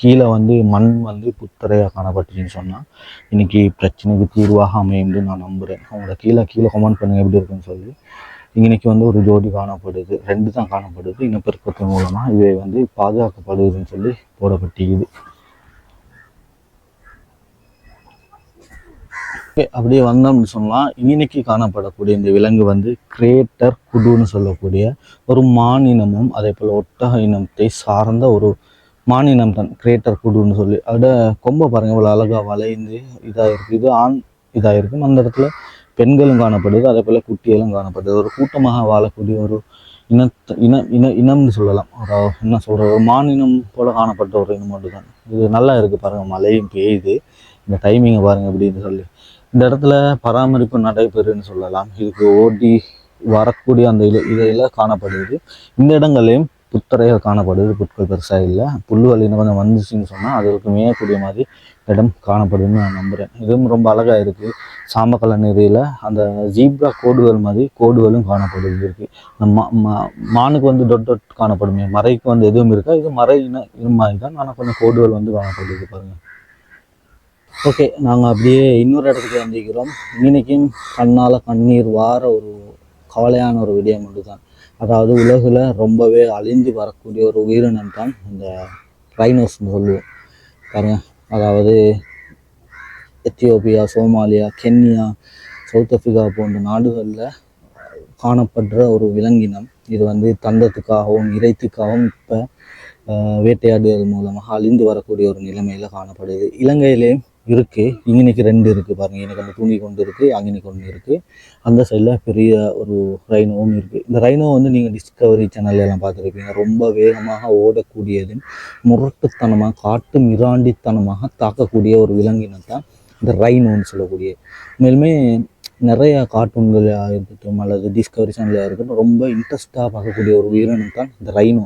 கீழே வந்து மண் வந்து புத்தரையாக காணப்பட்டுச்சுன்னு சொன்னால் இன்னைக்கு பிரச்சனைக்கு தீர்வாக அமையும்னு நான் நம்புகிறேன் அவங்களோட கீழே கீழே கமெண்ட் பண்ணுங்க எப்படி இருக்குன்னு சொல்லி. இன்னைக்கு வந்து ஒரு ஜோடி காணப்படுது. ரெண்டு தான் காணப்படுது. இனப்பெருக்கத்தின் மூலமாக இவை வந்து பாதுகாக்கப்படுதுன்னு சொல்லி போடப்பட்டிருக்குது. அப்படியே வந்தோம்னு சொன்னால் இன்னைக்கு காணப்படக்கூடிய இந்த விலங்கு வந்து கிரேட்டர் குடுன்னு சொல்லக்கூடிய ஒரு மானினமும் அதே போல் ஒட்டக இனத்தை சார்ந்த ஒரு மானினம் தான் கிரியேட்டர் குடுன்னு சொல்லி. அதோட கொம்பை பாருங்க இவ்வளோ அழகாக வளைந்து இதாக இருக்குது இது ஆண் இதாக இருக்கும் அந்த இடத்துல பெண்களும் காணப்படுது அதே போல் குட்டிகளும் காணப்படுது. ஒரு கூட்டமாக வாழக்கூடிய ஒரு இனத்தை இன இன இனம்னு சொல்லலாம். ஒரு என்ன சொல்கிறது ஒரு மானினம் போல் காணப்பட்ட ஒரு இனம் மட்டும் தான் இது நல்லா இருக்குது பாருங்கள் மழையும் பெய்யுது. இந்த டைமிங்கை பாருங்கள் அப்படின்னு சொல்லி. இந்த இடத்துல பராமரிப்பு நடைபெறுன்னு சொல்லலாம். இதுக்கு ஓட்டி வரக்கூடிய அந்த இல இதையெல்லாம் காணப்படுது. இந்த இடங்களையும் புத்தரையாக காணப்படுது புட்கள் பெருசாக இல்லை. புல்லுகள் இன்னும் கொஞ்சம் வந்துச்சுன்னு சொன்னால் அதற்கு மேயக்கூடிய மாதிரி இடம் காணப்படுதுன்னு நான் நம்புகிறேன் இதுவும் ரொம்ப அழகாக இருக்குது சாம்பக்கல நிறையில் அந்த ஜீப்ரா கோடுகள் மாதிரி கோடுகளும் காணப்படுது இருக்குது இந்த மா மா- மானுக்கு வந்து டொட் டொட் காணப்படுமே. மறைக்கு வந்து எதுவும் இருக்கா? இது மறை இன இது மாதிரி தான். ஆனால் கொஞ்சம் கோடுகள் வந்து காணப்படுது பாருங்கள் ஓகே நாங்கள் அப்படியே இன்னொரு இடத்துக்கு வந்திருக்கிறோம். இன்னைக்கும் கண்ணால் கண்ணீர் வார ஒரு கவலையான ஒரு விடயம் மட்டும் தான் அதாவது உலகில் ரொம்பவே அழிந்து வரக்கூடிய ஒரு உயிரினம் தான் இந்த ரைனோஸ்னு சொல்லுவோம். பாருங்க. அதாவது Ethiopia Somalia Kenya South Africa போன்ற நாடுகளில் காணப்படுற ஒரு விலங்கினம். இது வந்து தந்தத்துக்காகவும் இறைத்துக்காகவும் இப்போ வேட்டையாடுதல் மூலமாக அழிந்து வரக்கூடிய ஒரு நிலைமையில் காணப்படுது. இலங்கையிலேயும் இருக்குது இங்கனைக்கு ரெண்டு இருக்குது பாருங்கள் எனக்கு அந்த தூங்கி கொண்டு இருக்குது அங்கனைக்கு ஒன்று இருக்குது அந்த சைடில் பெரிய ஒரு ரைனோவும் இருக்குது இந்த ரைனோ வந்து நீங்கள் டிஸ்கவரி சேனல்ல எல்லாம் பார்த்துருப்பீங்க. ரொம்ப வேகமாக ஓடக்கூடியது முரட்டுத்தனமாக காட்டு மிராண்டித்தனமாக தாக்கக்கூடிய ஒரு விலங்கினம் தான் இந்த ரைனோன்னு சொல்லக்கூடிய. மேலுமே நிறைய கார்ட்டூன்களாக இருக்கட்டும் அல்லது டிஸ்கவரி சேனலாக இருக்கட்டும் ரொம்ப இன்ட்ரெஸ்டாக பார்க்கக்கூடிய ஒரு உயிரினம் தான் இந்த ரைனோ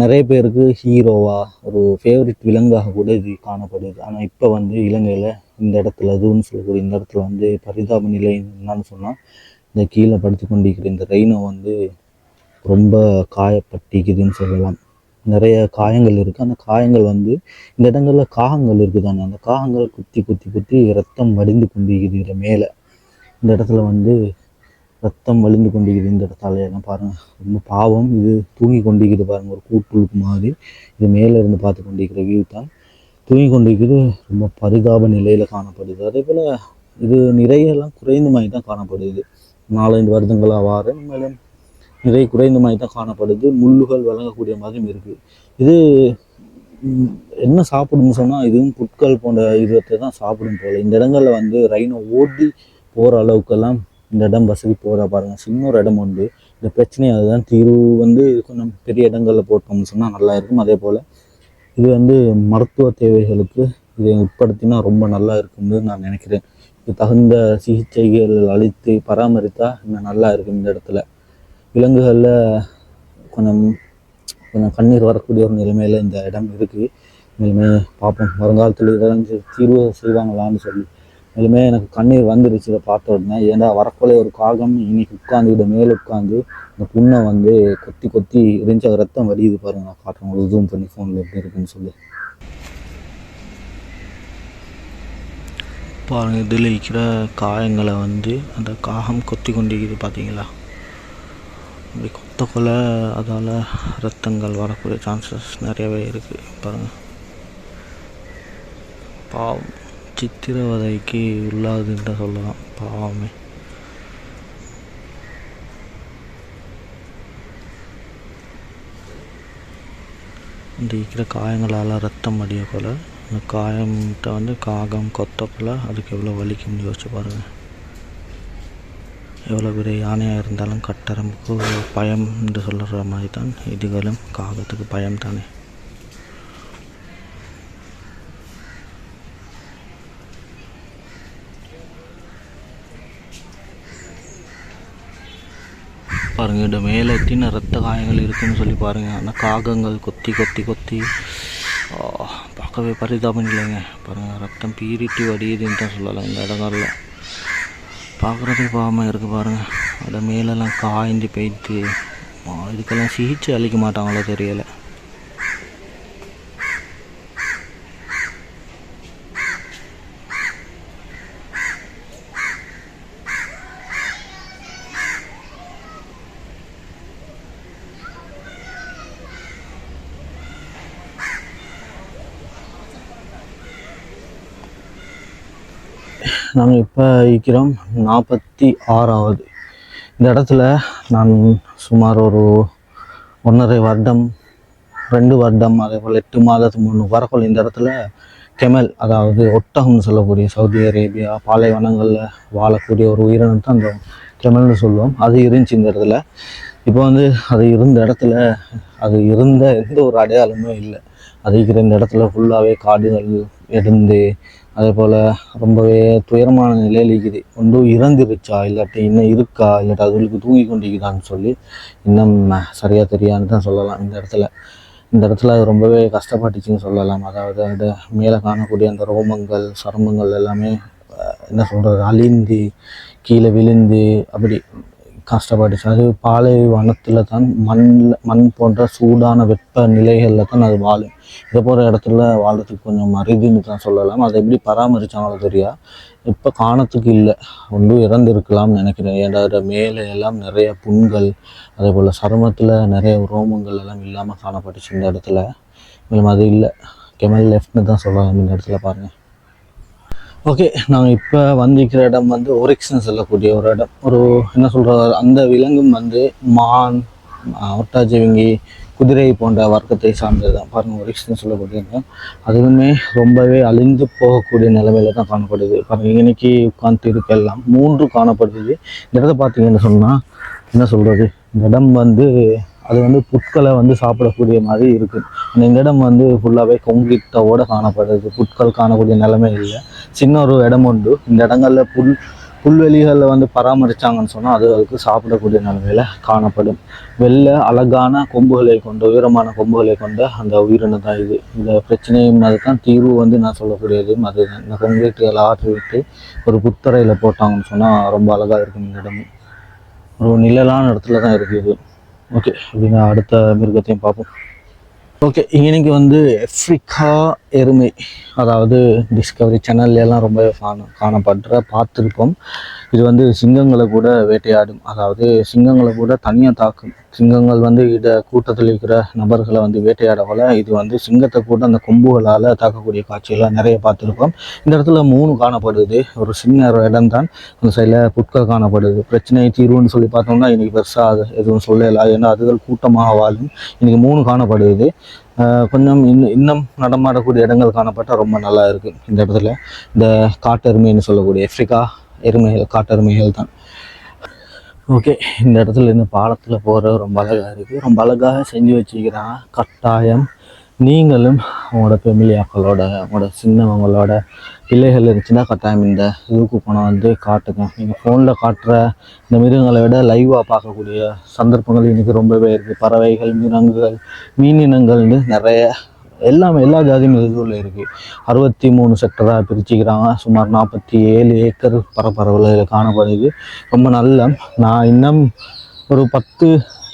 நிறைய பேருக்கு ஹீரோவா ஒரு ஃபேவரட் விலங்காக கூட இது காணப்படுது. ஆனால் இப்போ வந்து இலங்கையில் இந்த இடத்துல அதுன்னு சொல்லக்கூடிய இந்த இடத்துல வந்து பரிதாப நிலை என்னன்னு சொன்னால் இந்த கீழே படுத்து கொண்டிருக்கிற இந்த ரெய்னோ வந்து ரொம்ப காயப்பட்டிக்குதுன்னு சொல்லலாம். நிறைய காயங்கள் இருக்குது அந்த காயங்கள் வந்து இந்த இடங்களில் காகங்கள் இருக்குதானே அந்த காகங்கள் குத்தி குத்தி குத்தி ரத்தம் வடிந்து கொண்டிருக்குது இதில் மேலே. இந்த இடத்துல வந்து ரத்தம் வழிந்து கொண்டிருக்குது இந்த இடத்தால எல்லாம் பாருங்கள் ரொம்ப பாவம். இது தூங்கி கொண்டிருக்குது பாருங்கள் ஒரு கூட்டுழுக்கு மாதிரி. இது மேலே இருந்து பார்த்து கொண்டிருக்கிற வியூ தான். தூங்கி கொண்டிருக்கிறது ரொம்ப பரிதாப நிலையில் காணப்படுது. அதே போல் இது நிறையெல்லாம் குறைந்த மாதிரி தான் காணப்படுது. நாலஞ்சு வருடங்களாக வார மேலும் நிறைய குறைந்த மாதிரி தான் காணப்படுது. முள்ளுகள் வழங்கக்கூடிய மாதிரியும் இருக்குது இது என்ன சாப்பிடும்னு சொன்னால் இதுவும் புட்கள் போன்ற இதுவத்தை தான் சாப்பிடும் போல். இந்த இடங்களில் வந்து ரைனோ ஓட்டி போகிற அளவுக்கெல்லாம் இந்த இடம் வசதி போகிற பாருங்கள் சின்ன ஒரு இடம் உண்டு. இந்த பிரச்சனை அதுதான். தீர்வு வந்து கொஞ்சம் பெரிய இடங்களில் போட்டோம்னு சொன்னால் நல்லா இருக்கும். அதே போல் இது வந்து மருத்துவ தேவைகளுக்கு இதை உட்படுத்தினா ரொம்ப நல்லா இருக்கும்னு நான் நினைக்கிறேன். இது தகுந்த சிகிச்சைகள் அளித்து பராமரித்தா இன்னும் நல்லா இருக்கும் இந்த இடத்துல. விலங்குகளில் கொஞ்சம் கொஞ்சம் கண்ணீர் வரக்கூடிய ஒரு நிலைமையில் இந்த இடம் இருக்குது இனிமேல் பார்ப்போம். வருங்காலத்தில் இதெல்லாம் தீர்வு செய்வாங்களான்னு சொல்லி. மேலுமே எனக்கு கண்ணீர் வந்துருச்சு இதை பார்த்த உடனே. ஏன்டா வரக்குள்ளே ஒரு காகம் இன்னைக்கு உட்காந்து இதை மேலே உட்காந்து இந்த புண்ணை வந்து கொத்தி கொத்தி இருந்துச்சு அது ரத்தம் வடியுது பாருங்க. நான் காட்டுறேன் உங்களுக்கு ஜூம் பண்ணி ஃபோனில் எப்படி இருக்குன்னு சொல்லி. பாருங்கள் இதில் இருக்கிற காயங்களை வந்து அந்த காகம் கொத்தி கொண்டிருக்குது பார்த்தீங்களா? அப்படி கொத்தக்குள்ள அதால் ரத்தங்கள் வரக்கூடிய சான்சஸ் நிறையவே இருக்குது பாருங்கள் பாவம். சித்திரவதைக்கு உள்ளாதுன்னு சொல்லலாம். பாவமே. இந்த இருக்கிற காயங்களால் ரத்தம் அடிய போல் அந்த காயம்கிட்ட வந்து காகம் கொத்தக்குள்ள அதுக்கு எவ்வளோ வலிக்கும்னு யோசிச்சு பாருங்கள் எவ்வளோ பெரிய யானையாக இருந்தாலும் கட்டரம்புக்கு பயம் என்று சொல்கிற மாதிரி தான் இதுகளும் காகத்துக்கு பயம் தானே. பாருங்க இந்த மேலே எத்தின ரத்த காயங்கள் இருக்குன்னு சொல்லி பாருங்க. ஆனால் காகங்கள் கொத்தி கொத்தி கொத்தி. பார்க்கவே பரிதாபம் இல்லைங்க. பாருங்க ரத்தம் பீரிட்டு வடியுதுன்னு தான் சொல்லலாம் இந்த இடங்கள்ல. பார்க்குறதுக்கு பாவமாக இருக்குது பாருங்க. அது மேலெல்லாம் காய்ந்து போயிட்டு இதுக்கெல்லாம் சிகிச்சை அளிக்க மாட்டாங்களோ தெரியலை. நாங்கள் இப்போ இருக்கிறோம் நாற்பத்தி ஆறாவது. இந்த இடத்துல நான் சுமார் ஒரு ஒன்றரை வருடம் ரெண்டு வருடம் அதே போல் எட்டு மாதத்துக்கு மூணு வரக்குள்ள இந்த இடத்துல கெமல் அதாவது ஒட்டகம்னு சொல்லக்கூடிய சவுதி அரேபியா பாலைவனங்களில் வாழக்கூடிய ஒரு உயிரினம் தான் அந்த கெமல்னு சொல்லுவோம். அது இருந்துச்சு இந்த இடத்துல. இப்போ வந்து அது இருந்த இடத்துல அது இருந்த எந்த ஒரு அடையாளமும் இல்லை. அது இருக்கிற இந்த இடத்துல ஃபுல்லாகவே காடுகள் இருந்து அதே போல் ரொம்பவே துயரமான நிலையில் இருக்குது. ஒன்றும் இறந்துருச்சா? இல்லாட்டி இன்னும் இருக்கா? இல்லாட்டி அதுகளுக்கு தூங்கி கொண்டிருக்குதான்னு சொல்லி இன்னும் சரியாக தெரியாதுன்னு தான் சொல்லலாம் இந்த இடத்துல. இந்த இடத்துல அது ரொம்பவே கஷ்டப்பட்டுச்சுன்னு சொல்லலாம். அதாவது அந்த மேலே காணக்கூடிய அந்த ரோமங்கள் சருமங்கள் எல்லாமே என்ன சொல்கிறது அழிந்து கீழே விழுந்து அப்படி கஷ்டப்பட்டுச்சு. அது பாலை வனத்தில் தான் மண்ணில் மண் போன்ற சூடான வெப்ப நிலைகளில் தான் அது வாழும். இதை போகிற இடத்துல வாழ்றதுக்கு கொஞ்சம் அரிதுன்னு தான் சொல்லலாம். அதை எப்படி பராமரித்தாங்களோ தெரியா? இப்போ காணத்துக்கு இல்லை. ஒன்றும் இறந்துருக்கலாம்னு நினைக்கிறேன். ஏன்டா அதில் மேலே எல்லாம் நிறைய புண்கள் அதே போல் சருமத்தில் நிறைய ரோமங்கள் எல்லாம் இல்லாமல் காணப்பட்டுச்சு இந்த இடத்துல. மேலும் அது இல்லை. கெமல் லெஃப்ட்னு தான் சொல்லலாம் இந்த இடத்துல பாருங்கள் ஓகே நாங்கள் இப்போ வந்திருக்கிற இடம் வந்து ஒரிக்ஸ்னு சொல்லக்கூடிய ஒரு இடம். ஒரு என்ன சொல்கிறது அந்த விலங்கும் வந்து மான் ஆஹ் குதிரை போன்ற வர்க்கத்தை சார்ந்தது தான் பாருங்கள் ஒரிக்ஸ்னு சொல்லக்கூடிய இடம். அதுவுமே ரொம்பவே அழிந்து போகக்கூடிய நிலைமையில தான் காணப்படுது. பாருங்கள் இன்னைக்கு உட்காந்து இருக்கலாம் மூன்று காணப்படுது. இந்த இடத்த பார்த்தீங்கன்னு சொன்னால் என்ன சொல்கிறது இந்த இடம் வந்து அது வந்து புட்களை வந்து சாப்பிடக்கூடிய மாதிரி இருக்குது அந்த இந்த இடம் வந்து ஃபுல்லாகவே கொங்கிட்டோட காணப்படுது. புட்கள் காணக்கூடிய நிலைமை இல்லை. சின்ன ஒரு இடம் உண்டு. இந்த இடங்களில் புல் புல்வெளிகளில் வந்து பராமரித்தாங்கன்னு சொன்னால் அது அதுக்கு சாப்பிடக்கூடிய நிலைமையில காணப்படும். வெள்ளை அழகான கொம்புகளை கொண்ட உயரமான கொம்புகளை கொண்ட அந்த உயிரினம் தான் இது. இந்த பிரச்சனையும் அதுதான். தீர்வு வந்து நான் சொல்லக்கூடியதும் அதுதான் இந்த கொங்கிட்டுகளை ஆற்றி விட்டு ஒரு புத்தரையில் போட்டாங்கன்னு சொன்னால் ரொம்ப அழகாக இருக்கும் இந்த இடமும். ஒரு நிழலான இடத்துல தான் இருக்குது. ஓகே அப்படின்னா அடுத்த மிருகத்தையும் பார்ப்போம். ஓகே இன்னைக்கு வந்து எஃப்ரிக்கா எருமை அதாவது டிஸ்கவரி சேனல்லாம் ரொம்ப காண காணப்படுற பார்த்துருப்போம். இது வந்து சிங்கங்களை கூட வேட்டையாடும் அதாவது சிங்கங்களை கூட தனியாக தாக்கும். சிங்கங்கள் வந்து இதை கூட்டத்தில் இருக்கிற நபர்களை வந்து வேட்டையாடவில். இது வந்து சிங்கத்தை கூட அந்த கொம்புகளால் தாக்கக்கூடிய காட்சியெல்லாம் நிறைய பார்த்துருப்போம் இந்த இடத்துல மூணு காணப்படுது. ஒரு சின்ன ஒரு இடம் தான் அந்த சைடில் புட்கள் காணப்படுது. பிரச்சனை தீர்வுன்னு சொல்லி பார்த்தோம்னா இன்றைக்கி பெருசாக எதுவும் சொல்லலாம் ஏன்னா அதுகள் கூட்டமாக வாழும். இன்றைக்கி மூணு காணப்படுது. கொஞ்சம் இன்னும் இன்னும் நடமாடக்கூடிய இடங்கள் காணப்பட்டால் ரொம்ப நல்லா இருக்குது இந்த இடத்துல இந்த காட்டெருமைன்னு சொல்லக்கூடிய ஆஃப்ரிக்கா எருமைகள் காட்டெருமைகள் தான். ஓகே இந்த இடத்துல இருந்து பாலத்தில் போகிற ரொம்ப அழகாக இருக்குது ரொம்ப அழகாக செஞ்சு வச்சுக்கிறான் கட்டாயம் நீங்களும் உங்களோட ஃபெமிலியாக்களோட அவங்களோட சின்னவங்களோட பிள்ளைகள் இருந்துச்சுன்னா கட்டாயம் இந்த இதுக்கு போனால் வந்து காட்டுங்க. நீங்கள் ஃபோனில் காட்டுற இந்த மிருகங்களை விட லைவாக பார்க்கக்கூடிய சந்தர்ப்பங்கள் இன்றைக்கி ரொம்பவே இருக்குது பறவைகள் மிருகங்கள் மீனினங்கள்னு நிறைய எல்லாமே எல்லா ஜாதியும் இதுல இருக்குது அறுபத்தி மூணு செக்டராக பிரிச்சுக்கிறாங்க. சுமார் நாற்பத்தி ஏழு ஏக்கர் பரப்பரவில் இதில் காணப்படுது. ரொம்ப நல்ல நான் இன்னும் ஒரு பத்து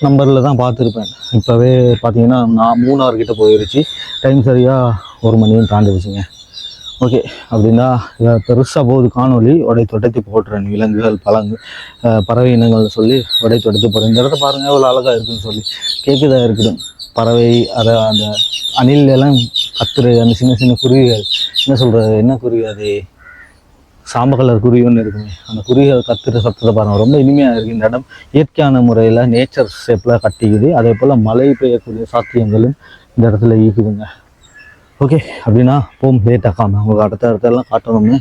நம்பரில் தான் பார்த்துருப்பேன். இப்போவே பார்த்தீங்கன்னா நான் மூணாறு கிட்டே போயிருச்சு. டைம் சரியாக ஒரு மணியும் தாண்டிடுச்சுங்க. ஓகே அப்படின்னா பெருசாக போகுது காணொலி உடை தொட்டத்தி போட்டுறேன் விலங்குகள் பழங்கு பறவை இனங்கள்னு சொல்லி உடை தொட்டத்தி போடுறேன். இந்த இடத்த பாருங்கள் எவ்வளோ அழகாக இருக்குன்னு சொல்லி. கேட்குதா இருக்குது. பறவை அதை அந்த அணில் எல்லாம் கத்துற அந்த சின்ன சின்ன குருவிகள் என்ன சொல்கிறது என்ன குருவி அது? சாம்ப கலர் குருவி ஒன்று இருக்குமே அந்த குருவிகள் கத்துற சத்தத்தை பாருங்கள் ரொம்ப இனிமையாக இருக்குது இந்த இடம் இயற்கையான முறையில் நேச்சர் ஷேப்பில் கட்டிக்குது. அதே போல் மழை பெய்யக்கூடிய சாத்தியங்களும் இந்த இடத்துல ஈக்குதுங்க ஓகே அப்படின்னா போம் லேட் ஆக்காம உங்களுக்கு அடுத்த இடத்தெல்லாம் காட்டணும்னு